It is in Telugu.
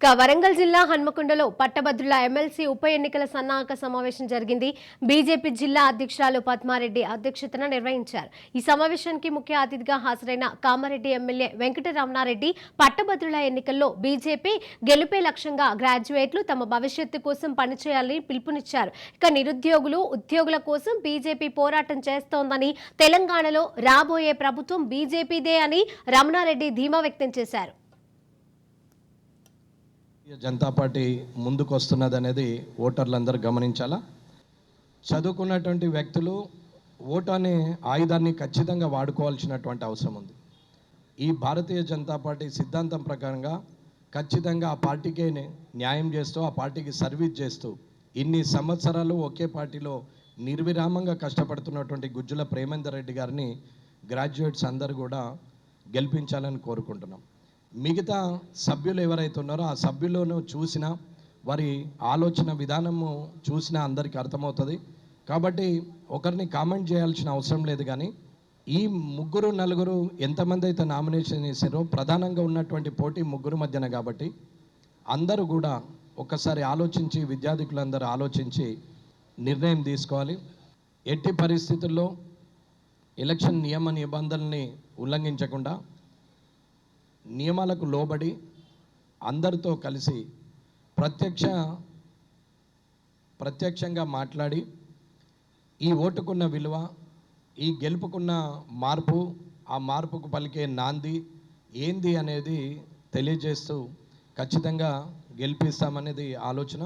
ఇక వరంగల్ జిల్లా హన్మకొండలో పట్టభద్రుల ఎమ్మెల్సీ ఉప ఎన్నికల సన్నాహక సమావేశం జరిగింది. బీజేపీ జిల్లా అధ్యక్షురాలు పద్మారెడ్డి అధ్యక్షతన నిర్వహించారు. ఈ సమావేశానికి ముఖ్య అతిథిగా హాజరైన కామారెడ్డి ఎమ్మెల్యే వెంకటరమణారెడ్డి పట్టభద్రుల ఎన్నికల్లో బీజేపీ గెలుపే లక్ష్యంగా గ్రాడ్యుయేట్లు తమ భవిష్యత్తు కోసం పనిచేయాలని పిలుపునిచ్చారు. ఇక నిరుద్యోగులు ఉద్యోగుల కోసం బీజేపీ పోరాటం చేస్తోందని తెలంగాణలో రాబోయే ప్రభుత్వం బీజేపీదే అని రమణారెడ్డి ధీమా వ్యక్తం చేశారు. జనతా పార్టీ ముందుకు వస్తున్నది అనేది ఓటర్లందరూ గమనించాలా? చదువుకున్నటువంటి వ్యక్తులు ఓటు అనే ఆయుధాన్ని ఖచ్చితంగా వాడుకోవాల్సినటువంటి అవసరం ఉంది. ఈ భారతీయ జనతా పార్టీ సిద్ధాంతం ప్రకారంగా ఖచ్చితంగా ఆ పార్టీకే న్యాయం చేస్తూ ఆ పార్టీకి సర్వీస్ చేస్తూ ఇన్ని సంవత్సరాలు ఒకే పార్టీలో నిర్విరామంగా కష్టపడుతున్నటువంటి గుజ్జుల ప్రేమేందర్ రెడ్డి గారిని గ్రాడ్యుయేట్స్ అందరూ కూడా గెలిపించాలని కోరుకుంటున్నాం. మిగతా సభ్యులు ఎవరైతే ఉన్నారో ఆ సభ్యులను చూసినా వారి ఆలోచన విధానము చూసినా అందరికీ అర్థమవుతుంది. కాబట్టి ఒకరిని కామెంట్ చేయాల్సిన అవసరం లేదు కానీ ఈ ముగ్గురు నలుగురు ఎంతమంది అయితే నామినేషన్ చేశారో ప్రధానంగా ఉన్నటువంటి పోటీ ముగ్గురు మధ్యన కాబట్టి అందరూ కూడా ఒక్కసారి ఆలోచించి విద్యార్థికులందరూ ఆలోచించి నిర్ణయం తీసుకోవాలి. ఎట్టి పరిస్థితుల్లో ఎలక్షన్ నియమ నిబంధనల్ని ఉల్లంఘించకుండా నియమాలకు లోబడి అందరితో కలిసి ప్రత్యక్ష ప్రత్యక్షంగా మాట్లాడి ఈ ఓటుకున్న విలువ ఈ గెలుపుకున్న మార్పు ఆ మార్పుకు పలికే నాంది ఏంది అనేది తెలియజేస్తూ ఖచ్చితంగా గెలిపిస్తామనేది ఆలోచన.